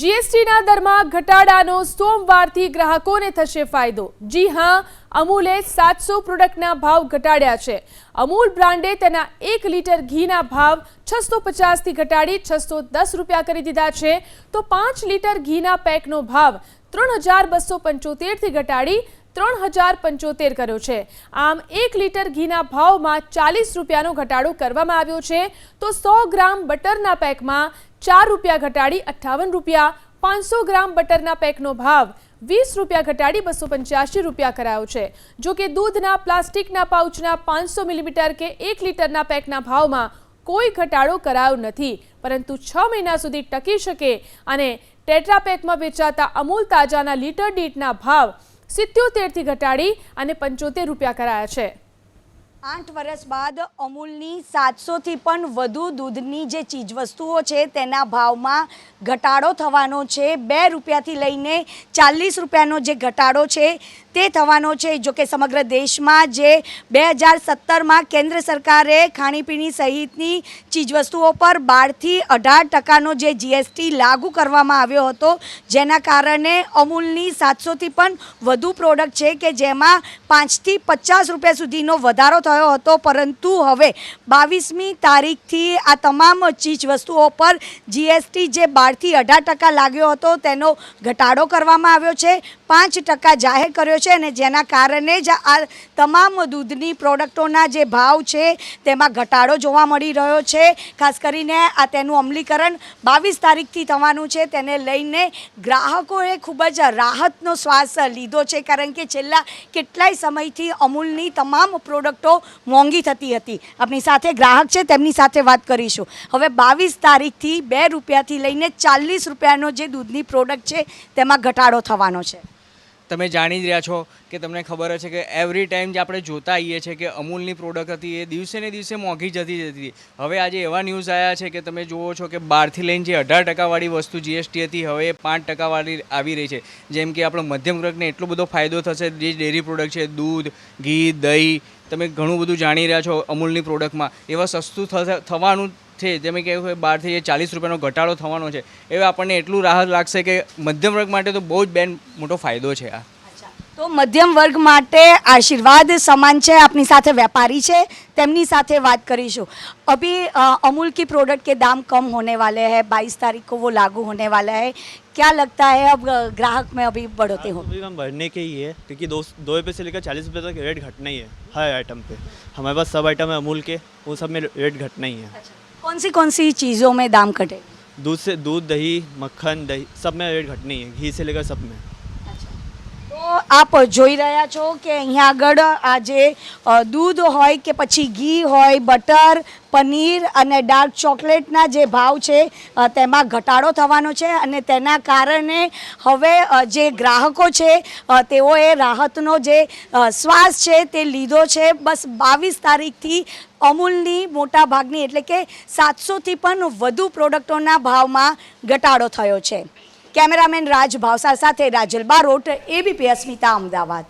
જીએસટીના દરમાં ઘટાડાનો સોમવારથી ગ્રાહકોને થશે ફાયદો. જી હા, અમૂલે સાતસો પ્રોડક્ટના ભાવ ઘટાડ્યા છે. અમૂલ બ્રાન્ડે તેના એક લીટર ઘીના ભાવ છસો પચાસથી ઘટાડી છસો દસ રૂપિયા કરી દીધા છે. તો પાંચ લીટર ઘીના પેકનો ભાવ ત્રણ હજાર બસો પંચોતેરથી ઘટાડી ત્રણ હજાર પંચોતેર કર્યો છે. આમ એક લીટર ઘીના ભાવમાં ચાલીસ રૂપિયાનો ઘટાડો કરવામાં આવ્યો છે. તો સો ગ્રામ બટરના પેકમાં ચાર રૂપિયા ઘટાડી અઠ્ઠાવન રૂપિયા, પાંચસો ગ્રામ બટરના પેકનો ભાવ વીસ રૂપિયા ઘટાડી બસો પંચ્યાસી રૂપિયા કરાયો છે. જો કે દૂધના, પ્લાસ્ટિકના પાઉચના પાંચસો મિલીમીટર કે એક લીટરના પેકના ભાવમાં કોઈ ઘટાડો કરાયો નથી. પરંતુ છ મહિના સુધી ટકી શકે અને ટેટ્રાપેકમાં વેચાતા અમૂલ તાજાના લીટર દીઠના ભાવ સિત્યોતેરથી ઘટાડી અને પંચોતેર રૂપિયા કરાયા છે. આઠ વર્ષ બાદ અમૂલની સાતસોથી પણ વધુ દૂધની જે ચીજવસ્તુઓ છે તેના ભાવમાં ઘટાડો થવાનો છે. બે રૂપિયાથી લઈને ચાલીસ રૂપિયાનો જે ઘટાડો છે તે થવાનો છે. જો કે સમગ્ર દેશમાં જે બે હજાર સત્તરમાં કેન્દ્ર સરકારે ખાણીપીણી સહિતની ચીજવસ્તુઓ પર બારથી અઢાર ટકાનો જે જીએસટી લાગુ કરવામાં આવ્યો હતો, જેના કારણે અમૂલની સાતસોથી પણ વધુ પ્રોડક્ટ છે કે જેમાં પાંચથી પચાસ રૂપિયા સુધીનો વધારો થયો હતો. પરંતુ હવે બાવીસમી તારીખથી આ તમામ ચીજ વસ્તુઓ પર જીએસટી જે બારથી અઢાર ટકા લાગ્યો હતો તેનો ઘટાડો કરવામાં આવ્યો છે. પાંચ ટકા જાહેર કર્યો છે અને જેના કારણે જ આ તમામ દૂધની પ્રોડક્ટોના જે ભાવ છે તેમાં ઘટાડો જોવા મળી રહ્યો છે. ખાસ કરીને આ તેનું અમલીકરણ બાવીસ તારીખથી થવાનું છે. તેને લઈને ગ્રાહકોએ ખૂબ જ રાહતનો શ્વાસ લીધો છે. કારણ કે છેલ્લા કેટલાય સમયથી અમૂલની તમામ પ્રોડક્ટો મોંઘી થતી હતી. આપણી સાથે ગ્રાહક છે, તેમની સાથે વાત કરીશું. હવે બાવીસ તારીખથી બે રૂપિયાથી લઈને ચાલીસ રૂપિયાનો જે દૂધની પ્રોડક્ટ છે, તેમાં ઘટાડો થવાનો છે. તમે જાણી જ રહ્યા છો કે તમને ખબર છે કે એવરી ટાઈમ જે આપણે જોતા આવીએ છીએ કે અમૂલની પ્રોડક્ટ હતી, એ દિવસે ને દિવસે મોંઘી જતી જતી હવે આજે એવા ન્યૂઝ આવ્યા છે કે તમે જુઓ છો કે બારથી લઈને જે અઢાર ટકાવાળી વસ્તુ જીએસટી હતી, હવે એ પાંચ ટકાવાળી આવી રહી છે. જેમ કે આપણો મધ્યમ વર્ગને એટલો બધો ફાયદો થશે, જે ડેરી પ્રોડક્ટ છે, દૂધ, ઘી, દહીં તમે ઘણું બધું જાણી રહ્યા છો અમૂલની પ્રોડક્ટમાં. એવા સસ્તું થવાનું છે. જેમ કે બારથી જે ચાલીસ રૂપિયાનો ઘટાડો થવાનો છે. એ આપણને એટલું રાહત લાગશે કે મધ્યમ વર્ગ માટે તો બહુ જ બેન મોટો ફાયદો છે આ. તો મધ્યમ વર્ગ માટે આશીર્વાદ સમાન છે આપની સાથે વેપારી છે તેમની સાથે વાત કરીશું अभी अ, अमूल की प्रोडक्ट के दाम कम होने वाले हैं बाईस तारीख को वो लागू होने वाला है क्या लगता है अब अ, ग्राहक में अभी बढ़ोतरी हो अभी हम बढ़ने के ही है क्योंकि दो दो रुपये से लेकर चालीस रुपये तक रेट घटना ही है हर आइटम पे हमारे पास सब आइटम है अमूल के वो सब में रेट घटना ही है कौन सी कौन सी चीज़ों में दाम घटे दूध से दूध दही मक्खन दही सब में रेट घटनी है घी से लेकर सब में તો આપ જોઈ રહ્યા છો કે અહીંયા આગળ આજે દૂધ હોય કે પછી ઘી હોય, બટર, પનીર અને ડાર્ક ચોકલેટના જે ભાવ છે તેમાં ઘટાડો થવાનો છે અને તેના કારણે હવે જે ગ્રાહકો છે તેઓએ રાહતનો જે શ્વાસ છે તે લીધો છે. બસ બાવીસ તારીખથી અમૂલની મોટા ભાગની એટલે કે સાતસોથી પણ વધુ પ્રોડક્ટોના ભાવમાં ઘટાડો થયો છે. કેમેરામેન રાજ ભાવસાર સાથે રાજલ બારોટ એબીપી અસ્મિતા અમદાવાદ.